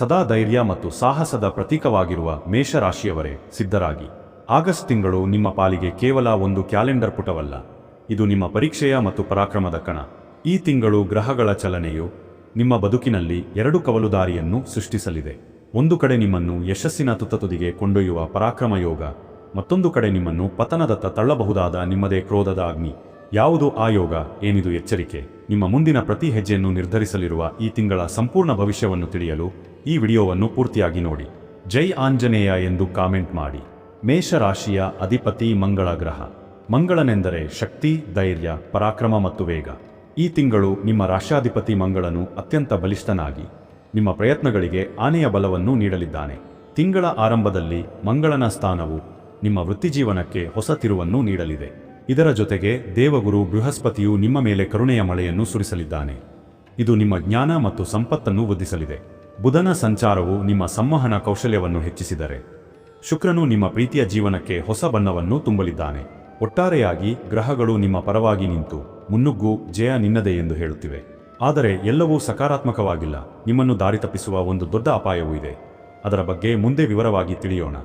ಸದಾ ಧೈರ್ಯ ಮತ್ತು ಸಾಹಸದ ಪ್ರತೀಕವಾಗಿರುವ ಮೇಷರಾಶಿಯವರೇ, ಸಿದ್ಧರಾಗಿ. ಆಗಸ್ಟ್ ತಿಂಗಳು ನಿಮ್ಮ ಪಾಲಿಗೆ ಕೇವಲ ಒಂದು ಕ್ಯಾಲೆಂಡರ್ ಪುಟವಲ್ಲ. ಇದು ನಿಮ್ಮ ಪರೀಕ್ಷೆಯ ಮತ್ತು ಪರಾಕ್ರಮದ ಕಣ. ಈ ತಿಂಗಳು ಗ್ರಹಗಳ ಚಲನೆಯು ನಿಮ್ಮ ಬದುಕಿನಲ್ಲಿ ಎರಡು ಕವಲುದಾರಿಯನ್ನು ಸೃಷ್ಟಿಸಲಿದೆ. ಒಂದು ಕಡೆ ನಿಮ್ಮನ್ನು ಯಶಸ್ಸಿನ ತುತ್ತತುದಿಗೆ ಕೊಂಡೊಯ್ಯುವ ಪರಾಕ್ರಮ ಯೋಗ ಮತ್ತೊಂದು ಕಡೆ ನಿಮ್ಮನ್ನು ಪತನದತ್ತ ತಳ್ಳಬಹುದಾದ ನಿಮ್ಮದೇ ಕ್ರೋಧದ ಅಗ್ನಿ. ಯಾವುದು ಆಯೋಗ ಯೋಗ ಏನಿದು ಎಚ್ಚರಿಕೆ? ನಿಮ್ಮ ಮುಂದಿನ ಪ್ರತಿ ಹೆಜ್ಜೆಯನ್ನು ನಿರ್ಧರಿಸಲಿರುವ ಈ ತಿಂಗಳ ಸಂಪೂರ್ಣ ಭವಿಷ್ಯವನ್ನು ತಿಳಿಯಲು ಈ ವಿಡಿಯೋವನ್ನು ಪೂರ್ತಿಯಾಗಿ ನೋಡಿ. ಜೈ ಆಂಜನೇಯ ಎಂದು ಕಾಮೆಂಟ್ ಮಾಡಿ. ಮೇಷರಾಶಿಯ ಅಧಿಪತಿ ಮಂಗಳ ಗ್ರಹ. ಮಂಗಳನೆಂದರೆ ಶಕ್ತಿ, ಧೈರ್ಯ, ಪರಾಕ್ರಮ ಮತ್ತು ವೇಗ. ಈ ತಿಂಗಳು ನಿಮ್ಮ ರಾಷ್ಟ್ರಾಧಿಪತಿ ಮಂಗಳನು ಅತ್ಯಂತ ಬಲಿಷ್ಠನಾಗಿ. ನಿಮ್ಮ ಪ್ರಯತ್ನಗಳಿಗೆ ಆನೆಯ ಬಲವನ್ನು ನೀಡಲಿದ್ದಾನೆ. ತಿಂಗಳ ಆರಂಭದಲ್ಲಿ ಮಂಗಳನ ಸ್ಥಾನವು ನಿಮ್ಮ ವೃತ್ತಿಜೀವನಕ್ಕೆ ಹೊಸ ತಿರುವನ್ನು ನೀಡಲಿದೆ. ಇದರ ಜೊತೆಗೆ ದೇವಗುರು ಬೃಹಸ್ಪತಿಯು ನಿಮ್ಮ ಮೇಲೆ ಕರುಣೆಯ ಮಳೆಯನ್ನು ಸುರಿಸಲಿದ್ದಾನೆ. ಇದು ನಿಮ್ಮ ಜ್ಞಾನ ಮತ್ತು ಸಂಪತ್ತನ್ನು ವೃದ್ಧಿಸಲಿದೆ. ಬುಧನ ಸಂಚಾರವು ನಿಮ್ಮ ಸಂವಹನ ಕೌಶಲ್ಯವನ್ನು ಹೆಚ್ಚಿಸಿದರೆ. ಶುಕ್ರನು ನಿಮ್ಮ ಪ್ರೀತಿಯ ಜೀವನಕ್ಕೆ ಹೊಸ ಬಣ್ಣವನ್ನು ತುಂಬಲಿದ್ದಾನೆ. ಒಟ್ಟಾರೆಯಾಗಿ ಗ್ರಹಗಳು ನಿಮ್ಮ ಪರವಾಗಿ ನಿಂತು ಮುನ್ನುಗ್ಗು ಜಯ ನಿನ್ನದೇ ಎಂದು ಹೇಳುತ್ತಿವೆ. ಆದರೆ ಎಲ್ಲವೂ ಸಕಾರಾತ್ಮಕವಾಗಿಲ್ಲ. ನಿಮ್ಮನ್ನು ದಾರಿ ತಪ್ಪಿಸುವ ಒಂದು ದೊಡ್ಡ ಅಪಾಯವೂ ಇದೆ. ಅದರ ಬಗ್ಗೆ ಮುಂದೆ ವಿವರವಾಗಿ ತಿಳಿಯೋಣ.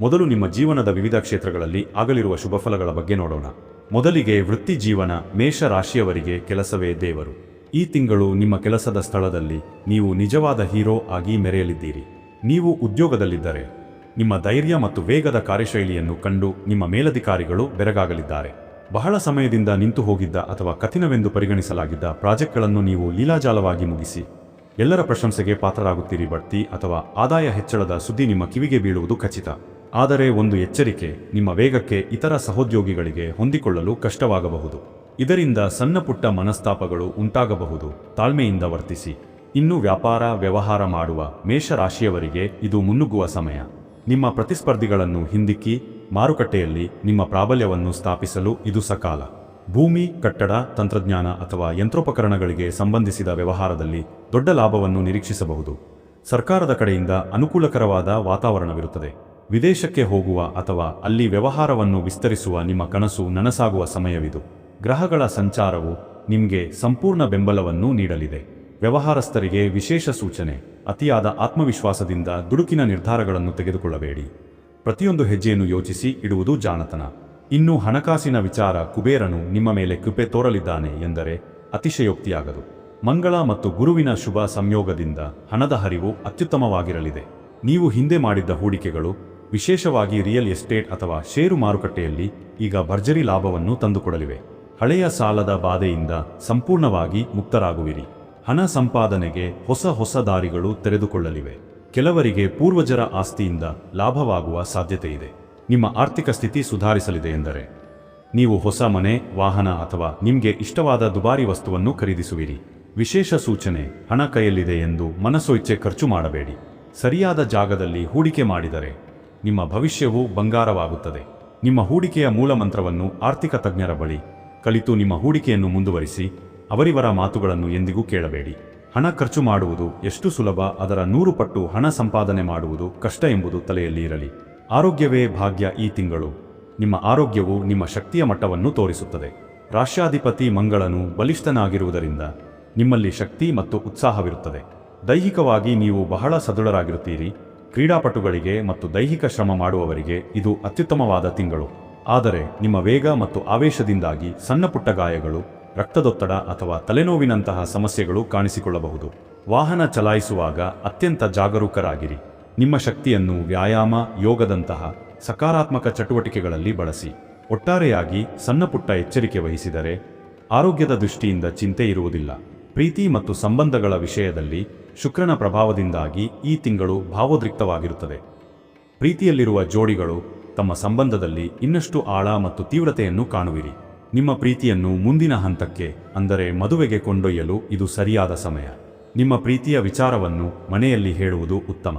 ಮೊದಲು ನಿಮ್ಮ ಜೀವನದ ವಿವಿಧ ಕ್ಷೇತ್ರಗಳಲ್ಲಿ ಆಗಲಿರುವ ಶುಭಫಲಗಳ ಬಗ್ಗೆ ನೋಡೋಣ. ಮೊದಲಿಗೆ ವೃತ್ತಿ ಜೀವನ ಮೇಷ ರಾಶಿಯವರಿಗೆ ಕೆಲಸವೇ ದೇವರು. ಈ ತಿಂಗಳು ನಿಮ್ಮ ಕೆಲಸದ ಸ್ಥಳದಲ್ಲಿ ನೀವು ನಿಜವಾದ ಹೀರೋ ಆಗಿ ಮೆರೆಯಲಿದ್ದೀರಿ. ನೀವು ಉದ್ಯೋಗದಲ್ಲಿದ್ದರೆ, ನಿಮ್ಮ ಧೈರ್ಯ ಮತ್ತು ವೇಗದ ಕಾರ್ಯಶೈಲಿಯನ್ನು ಕಂಡು ನಿಮ್ಮ ಮೇಲಧಿಕಾರಿಗಳು ಬೆರಗಾಗಲಿದ್ದಾರೆ. ಬಹಳ ಸಮಯದಿಂದ ನಿಂತು ಹೋಗಿದ್ದ ಅಥವಾ ಕಠಿಣವೆಂದು ಪರಿಗಣಿಸಲಾಗಿದ್ದ ಪ್ರಾಜೆಕ್ಟ್ಗಳನ್ನು ನೀವು ಲೀಲಾಜಾಲವಾಗಿ ಮುಗಿಸಿ, ಎಲ್ಲರ ಪ್ರಶಂಸೆಗೆ ಪಾತ್ರರಾಗುತ್ತೀರಿ ಬಡ್ತಿ ಅಥವಾ ಆದಾಯ ಹೆಚ್ಚಳದ ಸುದ್ದಿ ನಿಮ್ಮ ಕಿವಿಗೆ ಬೀಳುವುದು ಖಚಿತ. ಆದರೆ ಒಂದು ಎಚ್ಚರಿಕೆ ನಿಮ್ಮ ವೇಗಕ್ಕೆ ಇತರ ಸಹೋದ್ಯೋಗಿಗಳಿಗೆ ಹೊಂದಿಕೊಳ್ಳಲು ಕಷ್ಟವಾಗಬಹುದು. ಇದರಿಂದ ಸಣ್ಣಪುಟ್ಟ ಮನಸ್ತಾಪಗಳು ಉಂಟಾಗಬಹುದು. ತಾಳ್ಮೆಯಿಂದ ವರ್ತಿಸಿ. ಇನ್ನು ವ್ಯಾಪಾರ, ವ್ಯವಹಾರ ಮಾಡುವ ಮೇಷರಾಶಿಯವರಿಗೆ ಇದು ಮುನ್ನುಗ್ಗುವ ಸಮಯ. ನಿಮ್ಮ ಪ್ರತಿಸ್ಪರ್ಧಿಗಳನ್ನು ಹಿಂದಿಕ್ಕಿ, ಮಾರುಕಟ್ಟೆಯಲ್ಲಿ ನಿಮ್ಮ ಪ್ರಾಬಲ್ಯವನ್ನು ಸ್ಥಾಪಿಸಲು ಇದು ಸಕಾಲ. ಭೂಮಿ, ಕಟ್ಟಡ, ತಂತ್ರಜ್ಞಾನ ಅಥವಾ ಯಂತ್ರೋಪಕರಣಗಳಿಗೆ ಸಂಬಂಧಿಸಿದ ವ್ಯವಹಾರದಲ್ಲಿ ದೊಡ್ಡ ಲಾಭವನ್ನು ನಿರೀಕ್ಷಿಸಬಹುದು. ಸರ್ಕಾರದ ಕಡೆಯಿಂದ ಅನುಕೂಲಕರವಾದ ವಾತಾವರಣವಿರುತ್ತದೆ. ವಿದೇಶಕ್ಕೆ ಹೋಗುವ ಅಥವಾ ಅಲ್ಲಿ ವ್ಯವಹಾರವನ್ನು ವಿಸ್ತರಿಸುವ ನಿಮ್ಮ ಕನಸು ನನಸಾಗುವ ಸಮಯವಿದು. ಗ್ರಹಗಳ ಸಂಚಾರವು ನಿಮಗೆ ಸಂಪೂರ್ಣ ಬೆಂಬಲವನ್ನು ನೀಡಲಿದೆ. ವ್ಯವಹಾರಸ್ಥರಿಗೆ ವಿಶೇಷ ಸೂಚನೆ, ಅತಿಯಾದ ಆತ್ಮವಿಶ್ವಾಸದಿಂದ ದುಡುಕಿನ ನಿರ್ಧಾರಗಳನ್ನು ತೆಗೆದುಕೊಳ್ಳಬೇಡಿ. ಪ್ರತಿಯೊಂದು ಹೆಜ್ಜೆಯನ್ನು ಯೋಚಿಸಿ ಇಡುವುದು ಜಾಣತನ. ಇನ್ನು ಹಣಕಾಸಿನ ವಿಚಾರ ಕುಬೇರನು ನಿಮ್ಮ ಮೇಲೆ ಕೃಪೆ ತೋರಲಿದ್ದಾನೆ ಎಂದರೆ ಅತಿಶಯೋಕ್ತಿಯಾಗದು. ಮಂಗಳ ಮತ್ತು ಗುರುವಿನ ಶುಭ ಸಂಯೋಗದಿಂದ ಹಣದ ಹರಿವು ಅತ್ಯುತ್ತಮವಾಗಿರಲಿದೆ. ನೀವು ಹಿಂದೆ ಮಾಡಿದ್ದ ಹೂಡಿಕೆಗಳು ವಿಶೇಷವಾಗಿ ರಿಯಲ್ ಎಸ್ಟೇಟ್ ಅಥವಾ ಷೇರು ಮಾರುಕಟ್ಟೆಯಲ್ಲಿ ಈಗ ಭರ್ಜರಿ ಲಾಭವನ್ನು ತಂದುಕೊಡಲಿವೆ. ಹಳೆಯ ಸಾಲದ ಬಾಧೆಯಿಂದ ಸಂಪೂರ್ಣವಾಗಿ ಮುಕ್ತರಾಗುವಿರಿ. ಹಣ ಸಂಪಾದನೆಗೆ ಹೊಸ ಹೊಸ ದಾರಿಗಳು ತೆರೆದುಕೊಳ್ಳಲಿವೆ. ಕೆಲವರಿಗೆ ಪೂರ್ವಜರ ಆಸ್ತಿಯಿಂದ ಲಾಭವಾಗುವ ಸಾಧ್ಯತೆ ಇದೆ. ನಿಮ್ಮ ಆರ್ಥಿಕ ಸ್ಥಿತಿ ಸುಧಾರಿಸಲಿದೆ ಎಂದರೆ, ನೀವು ಹೊಸ ಮನೆ, ವಾಹನ ಅಥವಾ ನಿಮಗೆ ಇಷ್ಟವಾದ ದುಬಾರಿ ವಸ್ತುವನ್ನು ಖರೀದಿಸುವಿರಿ. ವಿಶೇಷ ಸೂಚನೆ, ಹಣ ಕೈಯಲ್ಲಿದೆ ಎಂದು ಮನಸೊಯ್ಚೆ ಖರ್ಚು ಮಾಡಬೇಡಿ. ಸರಿಯಾದ ಜಾಗದಲ್ಲಿ ಹೂಡಿಕೆ ಮಾಡಿದರೆ ನಿಮ್ಮ ಭವಿಷ್ಯವು ಬಂಗಾರವಾಗುತ್ತದೆ. ನಿಮ್ಮ ಹೂಡಿಕೆಯ ಮೂಲಮಂತ್ರವನ್ನು ಆರ್ಥಿಕ ತಜ್ಞರ ಬಳಿ ಕಲಿತು ನಿಮ್ಮ ಹೂಡಿಕೆಯನ್ನು ಮುಂದುವರಿಸಿ, ಅವರಿವರ ಮಾತುಗಳನ್ನು ಎಂದಿಗೂ ಕೇಳಬೇಡಿ. ಹಣ ಖರ್ಚು ಮಾಡುವುದು ಎಷ್ಟು ಸುಲಭ, ಅದರ ನೂರು ಪಟ್ಟು ಹಣ ಸಂಪಾದನೆ ಮಾಡುವುದು ಕಷ್ಟ ಎಂಬುದು ತಲೆಯಲ್ಲಿ ಇರಲಿ. ಆರೋಗ್ಯವೇ ಭಾಗ್ಯ ಈ ತಿಂಗಳು. ನಿಮ್ಮ ಆರೋಗ್ಯವು ನಿಮ್ಮ ಶಕ್ತಿಯ ಮಟ್ಟವನ್ನು ತೋರಿಸುತ್ತದೆ. ರಾಷ್ಟ್ರಾಧಿಪತಿ ಮಂಗಳನು ಬಲಿಷ್ಠನಾಗಿರುವುದರಿಂದ ನಿಮ್ಮಲ್ಲಿ ಶಕ್ತಿ ಮತ್ತು ಉತ್ಸಾಹವಿರುತ್ತದೆ. ದೈಹಿಕವಾಗಿ ನೀವು ಬಹಳ ಸದೃಢರಾಗಿರುತ್ತೀರಿ. ಕ್ರೀಡಾಪಟುಗಳಿಗೆ ಮತ್ತು ದೈಹಿಕ ಶ್ರಮ ಮಾಡುವವರಿಗೆ ಇದು ಅತ್ಯುತ್ತಮವಾದ ತಿಂಗಳು. ಆದರೆ ನಿಮ್ಮ ವೇಗ ಮತ್ತು ಆವೇಶದಿಂದಾಗಿ ಸಣ್ಣಪುಟ್ಟ ಗಾಯಗಳು, ರಕ್ತದೊತ್ತಡ ಅಥವಾ ತಲೆನೋವಿನಂತಹ ಸಮಸ್ಯೆಗಳು ಕಾಣಿಸಿಕೊಳ್ಳಬಹುದು. ವಾಹನ ಚಲಾಯಿಸುವಾಗ ಅತ್ಯಂತ ಜಾಗರೂಕರಾಗಿರಿ. ನಿಮ್ಮ ಶಕ್ತಿಯನ್ನು ವ್ಯಾಯಾಮ, ಯೋಗದಂತಹ ಸಕಾರಾತ್ಮಕ ಚಟುವಟಿಕೆಗಳಲ್ಲಿ ಬಳಸಿ. ಒಟ್ಟಾರೆಯಾಗಿ ಸಣ್ಣಪುಟ್ಟ ಎಚ್ಚರಿಕೆ ವಹಿಸಿದರೆ ಆರೋಗ್ಯದ ದೃಷ್ಟಿಯಿಂದ ಚಿಂತೆ ಇರುವುದಿಲ್ಲ. ಪ್ರೀತಿ ಮತ್ತು ಸಂಬಂಧಗಳ ವಿಷಯದಲ್ಲಿ ಶುಕ್ರನ ಪ್ರಭಾವದಿಂದಾಗಿ ಈ ತಿಂಗಳು ಭಾವೋದ್ರಿಕ್ತವಾಗಿರುತ್ತದೆ. ಪ್ರೀತಿಯಲ್ಲಿರುವ ಜೋಡಿಗಳು ತಮ್ಮ ಸಂಬಂಧದಲ್ಲಿ ಇನ್ನಷ್ಟು ಆಳ ಮತ್ತು ತೀವ್ರತೆಯನ್ನು ಕಾಣುವಿರಿ. ನಿಮ್ಮ ಪ್ರೀತಿಯನ್ನು ಮುಂದಿನ ಹಂತಕ್ಕೆ, ಅಂದರೆ ಮದುವೆಗೆ ಕೊಂಡೊಯ್ಯಲು ಇದು ಸರಿಯಾದ ಸಮಯ. ನಿಮ್ಮ ಪ್ರೀತಿಯ ವಿಚಾರವನ್ನು ಮನೆಯಲ್ಲಿ ಹೇಳುವುದು ಉತ್ತಮ.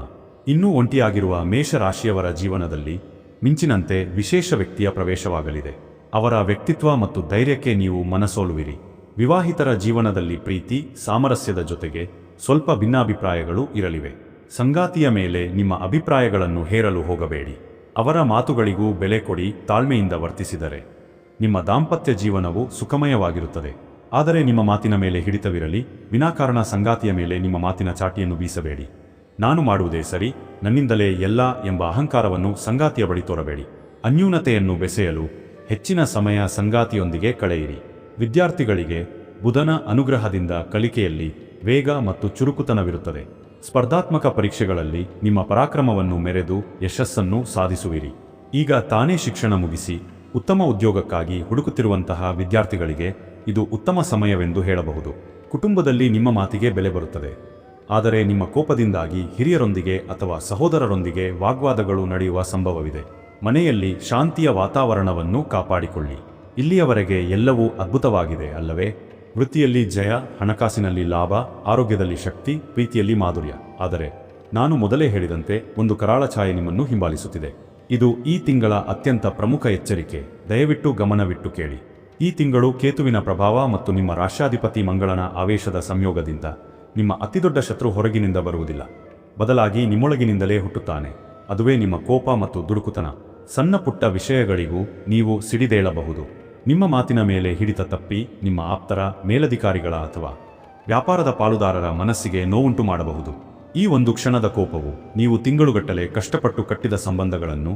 ಇನ್ನೂ ಒಂಟಿಯಾಗಿರುವ ಮೇಷರಾಶಿಯವರ ಜೀವನದಲ್ಲಿ ಮಿಂಚಿನಂತೆ ವಿಶೇಷ ವ್ಯಕ್ತಿಯ ಪ್ರವೇಶವಾಗಲಿದೆ. ಅವರ ವ್ಯಕ್ತಿತ್ವ ಮತ್ತು ಧೈರ್ಯಕ್ಕೆ ನೀವು ಮನಸೋಲುವಿರಿ. ವಿವಾಹಿತರ ಜೀವನದಲ್ಲಿ ಪ್ರೀತಿ, ಸಾಮರಸ್ಯದ ಜೊತೆಗೆ ಸ್ವಲ್ಪ ಭಿನ್ನಾಭಿಪ್ರಾಯಗಳು ಇರಲಿವೆ. ಸಂಗಾತಿಯ ಮೇಲೆ ನಿಮ್ಮ ಅಭಿಪ್ರಾಯಗಳನ್ನು ಹೇರಲು ಹೋಗಬೇಡಿ. ಅವರ ಮಾತುಗಳಿಗೂ ಬೆಲೆ ಕೊಡಿ, ತಾಳ್ಮೆಯಿಂದ ವರ್ತಿಸಿದರೆ. ನಿಮ್ಮ ದಾಂಪತ್ಯ ಜೀವನವು ಸುಖಮಯವಾಗಿರುತ್ತದೆ. ಆದರೆ ನಿಮ್ಮ ಮಾತಿನ ಮೇಲೆ ಹಿಡಿತವಿರಲಿ, ವಿನಾಕಾರಣ ಸಂಗಾತಿಯ ಮೇಲೆ ನಿಮ್ಮ ಮಾತಿನ ಚಾಟಿಯನ್ನು ಬೀಸಬೇಡಿ. ನಾನು ಮಾಡುವುದೇ ಸರಿ, ನನ್ನಿಂದಲೇ ಎಲ್ಲ ಎಂಬ ಅಹಂಕಾರವನ್ನು ಸಂಗಾತಿಯ ಬಳಿ ತೋರಬೇಡಿ. ಅನ್ಯೂನತೆಯನ್ನು ಬೆಸೆಯಲು ಹೆಚ್ಚಿನ ಸಮಯ ಸಂಗಾತಿಯೊಂದಿಗೆ ಕಳೆಯಿರಿ. ವಿದ್ಯಾರ್ಥಿಗಳಿಗೆ ಬುಧನ ಅನುಗ್ರಹದಿಂದ ಕಲಿಕೆಯಲ್ಲಿ ವೇಗ ಮತ್ತು ಚುರುಕುತನವಿರುತ್ತದೆ. ಸ್ಪರ್ಧಾತ್ಮಕ ಪರೀಕ್ಷೆಗಳಲ್ಲಿ ನಿಮ್ಮ ಪರಾಕ್ರಮವನ್ನು ಮೆರೆದು ಯಶಸ್ಸನ್ನು ಸಾಧಿಸುವಿರಿ. ಈಗ ತಾನೇ ಶಿಕ್ಷಣ ಮುಗಿಸಿ ಉತ್ತಮ ಉದ್ಯೋಗಕ್ಕಾಗಿ ಹುಡುಕುತ್ತಿರುವಂತಹ ವಿದ್ಯಾರ್ಥಿಗಳಿಗೆ ಇದು ಉತ್ತಮ ಸಮಯವೆಂದು ಹೇಳಬಹುದು. ಕುಟುಂಬದಲ್ಲಿ ನಿಮ್ಮ ಮಾತಿಗೆ ಬೆಲೆ ಬರುತ್ತದೆ. ಆದರೆ ನಿಮ್ಮ ಕೋಪದಿಂದಾಗಿ ಹಿರಿಯರೊಂದಿಗೆ ಅಥವಾ ಸಹೋದರರೊಂದಿಗೆ ವಾಗ್ವಾದಗಳು ನಡೆಯುವ ಸಂಭವವಿದೆ. ಮನೆಯಲ್ಲಿ ಶಾಂತಿಯ ವಾತಾವರಣವನ್ನು ಕಾಪಾಡಿಕೊಳ್ಳಿ. ಇಲ್ಲಿಯವರೆಗೆ ಎಲ್ಲವೂ ಅದ್ಭುತವಾಗಿದೆ ಅಲ್ಲವೇ? ವೃತ್ತಿಯಲ್ಲಿ ಜಯ, ಹಣಕಾಸಿನಲ್ಲಿ ಲಾಭ, ಆರೋಗ್ಯದಲ್ಲಿ ಶಕ್ತಿ, ಪ್ರೀತಿಯಲ್ಲಿ ಮಾಧುರ್ಯ. ಆದರೆ ನಾನು ಮೊದಲೇ ಹೇಳಿದಂತೆ ಒಂದು ಕರಾಳ ಛಾಯೆ ನಿಮ್ಮನ್ನು ಹಿಂಬಾಲಿಸುತ್ತಿದೆ. ಇದು ಈ ತಿಂಗಳ ಅತ್ಯಂತ ಪ್ರಮುಖ ಎಚ್ಚರಿಕೆ. ದಯವಿಟ್ಟು ಗಮನವಿಟ್ಟು ಕೇಳಿ. ಈ ತಿಂಗಳು ಕೇತುವಿನ ಪ್ರಭಾವ ಮತ್ತು ನಿಮ್ಮ ರಾಷ್ಟ್ರಾಧಿಪತಿ ಮಂಗಳನ ಆವೇಶದ ಸಂಯೋಗದಿಂದ ನಿಮ್ಮ ಅತಿದೊಡ್ಡ ಶತ್ರು ಹೊರಗಿನಿಂದ ಬರುವುದಿಲ್ಲ. ಬದಲಾಗಿ ನಿಮ್ಮೊಳಗಿನಿಂದಲೇ ಹುಟ್ಟುತ್ತಾನೆ. ಅದುವೇ ನಿಮ್ಮ ಕೋಪ ಮತ್ತು ದುಡುಕುತನ. ಸಣ್ಣ ಪುಟ್ಟ ವಿಷಯಗಳಿಗೂ ನೀವು ಸಿಡಿದೇಳಬಹುದು. ನಿಮ್ಮ ಮಾತಿನ ಮೇಲೆ ಹಿಡಿತ ತಪ್ಪಿ ನಿಮ್ಮ ಆಪ್ತರ ಮೇಲಧಿಕಾರಿಗಳ ಅಥವಾ ವ್ಯಾಪಾರದ ಪಾಲುದಾರರ ಮನಸ್ಸಿಗೆ ನೋವುಂಟು ಮಾಡಬಹುದು. ಈ ಒಂದು ಕ್ಷಣದ ಕೋಪವು ನೀವು ತಿಂಗಳುಗಟ್ಟಲೆ ಕಷ್ಟಪಟ್ಟು ಕಟ್ಟಿದ ಸಂಬಂಧಗಳನ್ನು,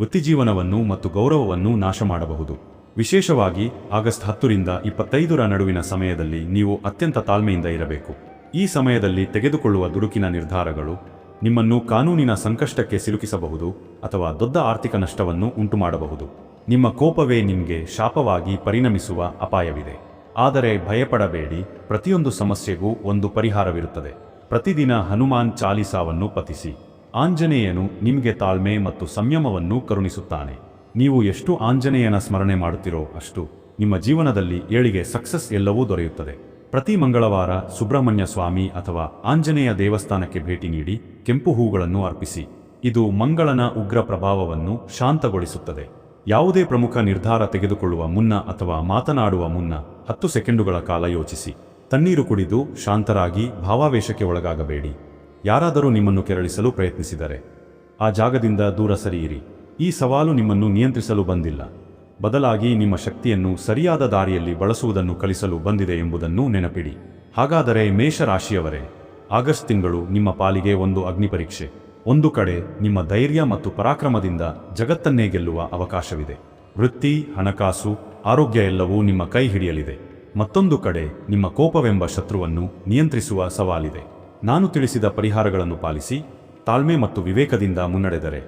ವೃತ್ತಿಜೀವನವನ್ನು ಮತ್ತು ಗೌರವವನ್ನು ನಾಶ ಮಾಡಬಹುದು. ವಿಶೇಷವಾಗಿ ಆಗಸ್ಟ್ ಹತ್ತರಿಂದ ಇಪ್ಪತ್ತೈದರ ನಡುವಿನ ಸಮಯದಲ್ಲಿ ನೀವು ಅತ್ಯಂತ ತಾಳ್ಮೆಯಿಂದ ಇರಬೇಕು. ಈ ಸಮಯದಲ್ಲಿ ತೆಗೆದುಕೊಳ್ಳುವ ದುಡುಕಿನ ನಿರ್ಧಾರಗಳು ನಿಮ್ಮನ್ನು ಕಾನೂನಿನ ಸಂಕಷ್ಟಕ್ಕೆ ಸಿಲುಕಿಸಬಹುದು ಅಥವಾ ದೊಡ್ಡ ಆರ್ಥಿಕ ನಷ್ಟವನ್ನು ಉಂಟುಮಾಡಬಹುದು. ನಿಮ್ಮ ಕೋಪವೇ ನಿಮಗೆ ಶಾಪವಾಗಿ ಪರಿಣಮಿಸುವ ಅಪಾಯವಿದೆ. ಆದರೆ ಭಯಪಡಬೇಡಿ, ಪ್ರತಿಯೊಂದು ಸಮಸ್ಯೆಗೂ ಒಂದು ಪರಿಹಾರವಿರುತ್ತದೆ. ಪ್ರತಿದಿನ ಹನುಮಾನ್ ಚಾಲಿಸಾವನ್ನು ಪತಿಸಿ ಆಂಜನೇಯನು ನಿಮಗೆ ತಾಳ್ಮೆ ಮತ್ತು ಸಂಯಮವನ್ನು ಕರುಣಿಸುತ್ತಾನೆ. ನೀವು ಎಷ್ಟು ಆಂಜನೇಯನ ಸ್ಮರಣೆ ಮಾಡುತ್ತೀರೋ ಅಷ್ಟು ನಿಮ್ಮ ಜೀವನದಲ್ಲಿ ಏಳಿಗೆ ಸಕ್ಸಸ್ ಎಲ್ಲವೂ ದೊರೆಯುತ್ತದೆ. ಪ್ರತಿ ಮಂಗಳವಾರ ಸುಬ್ರಹ್ಮಣ್ಯ ಸ್ವಾಮಿ ಅಥವಾ ಆಂಜನೇಯ ದೇವಸ್ಥಾನಕ್ಕೆ ಭೇಟಿ ನೀಡಿ ಕೆಂಪು ಹೂಗಳನ್ನು ಅರ್ಪಿಸಿ. ಇದು ಮಂಗಳನ ಉಗ್ರ ಪ್ರಭಾವವನ್ನು ಶಾಂತಗೊಳಿಸುತ್ತದೆ. ಯಾವುದೇ ಪ್ರಮುಖ ನಿರ್ಧಾರ ತೆಗೆದುಕೊಳ್ಳುವ ಮುನ್ನ ಅಥವಾ ಮಾತನಾಡುವ ಮುನ್ನ ಹತ್ತು ಸೆಕೆಂಡುಗಳ ಕಾಲ ಯೋಚಿಸಿ. ತಣ್ಣೀರು ಕುಡಿದು ಶಾಂತರಾಗಿ ಭಾವಾವೇಶಕ್ಕೆ ಒಳಗಾಗಬೇಡಿ. ಯಾರಾದರೂ ನಿಮ್ಮನ್ನು ಕೆರಳಿಸಲು ಪ್ರಯತ್ನಿಸಿದರೆ. ಆ ಜಾಗದಿಂದ ದೂರ ಸರಿಯಿರಿ ಈ ಸವಾಲು ನಿಮ್ಮನ್ನು ನಿಯಂತ್ರಿಸಲು ಬಂದಿಲ್ಲ. ಬದಲಾಗಿ ನಿಮ್ಮ ಶಕ್ತಿಯನ್ನು ಸರಿಯಾದ ದಾರಿಯಲ್ಲಿ ಬಳಸುವುದನ್ನು ಕಲಿಸಲು ಬಂದಿದೆ ಎಂಬುದನ್ನು ನೆನಪಿಡಿ. ಹಾಗಾದರೆ ಮೇಷರಾಶಿಯವರೇ, ಆಗಸ್ಟ್ ತಿಂಗಳು ನಿಮ್ಮ ಪಾಲಿಗೆ ಒಂದು ಅಗ್ನಿ ಪರೀಕ್ಷೆ ಒಂದು ಕಡೆ ನಿಮ್ಮ ಧೈರ್ಯ ಮತ್ತು ಪರಾಕ್ರಮದಿಂದ ಜಗತ್ತನ್ನೇ ಗೆಲ್ಲುವ ಅವಕಾಶವಿದೆ. ವೃತ್ತಿ, ಹಣಕಾಸು, ಆರೋಗ್ಯ ಎಲ್ಲವೂ ನಿಮ್ಮ ಕೈ ಹಿಡಿಯಲಿದೆ. ಮತ್ತೊಂದು ಕಡೆ ನಿಮ್ಮ ಕೋಪವೆಂಬ ಶತ್ರುವನ್ನು ನಿಯಂತ್ರಿಸುವ ಸವಾಲಿದೆ. ನಾನು ತಿಳಿಸಿದ ಪರಿಹಾರಗಳನ್ನು ಪಾಲಿಸಿ, ತಾಳ್ಮೆ ಮತ್ತು ವಿವೇಕದಿಂದ ಮುನ್ನಡೆದರೆ.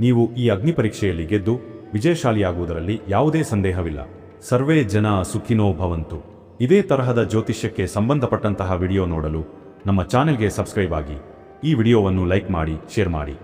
ನೀವು ಈ ಅಗ್ನಿ ಪರೀಕ್ಷೆಯಲ್ಲಿ ಗೆದ್ದು ವಿಜಯಶಾಲಿಯಾಗುವುದರಲ್ಲಿ ಯಾವುದೇ ಸಂದೇಹವಿಲ್ಲ. ಸರ್ವೇ ಜನ ಸುಖಿನೋ ಭವಂತು. ಇದೇ ತರಹದ ಜ್ಯೋತಿಷ್ಯಕ್ಕೆ ಸಂಬಂಧಪಟ್ಟಂತಹ ವಿಡಿಯೋ ನೋಡಲು ನಮ್ಮ ಚಾನೆಲ್ಗೆ ಸಬ್ಸ್ಕ್ರೈಬ್ ಆಗಿ. ಈ ವಿಡಿಯೋವನ್ನು ಲೈಕ್ ಮಾಡಿ ಶೇರ್ ಮಾಡಿ.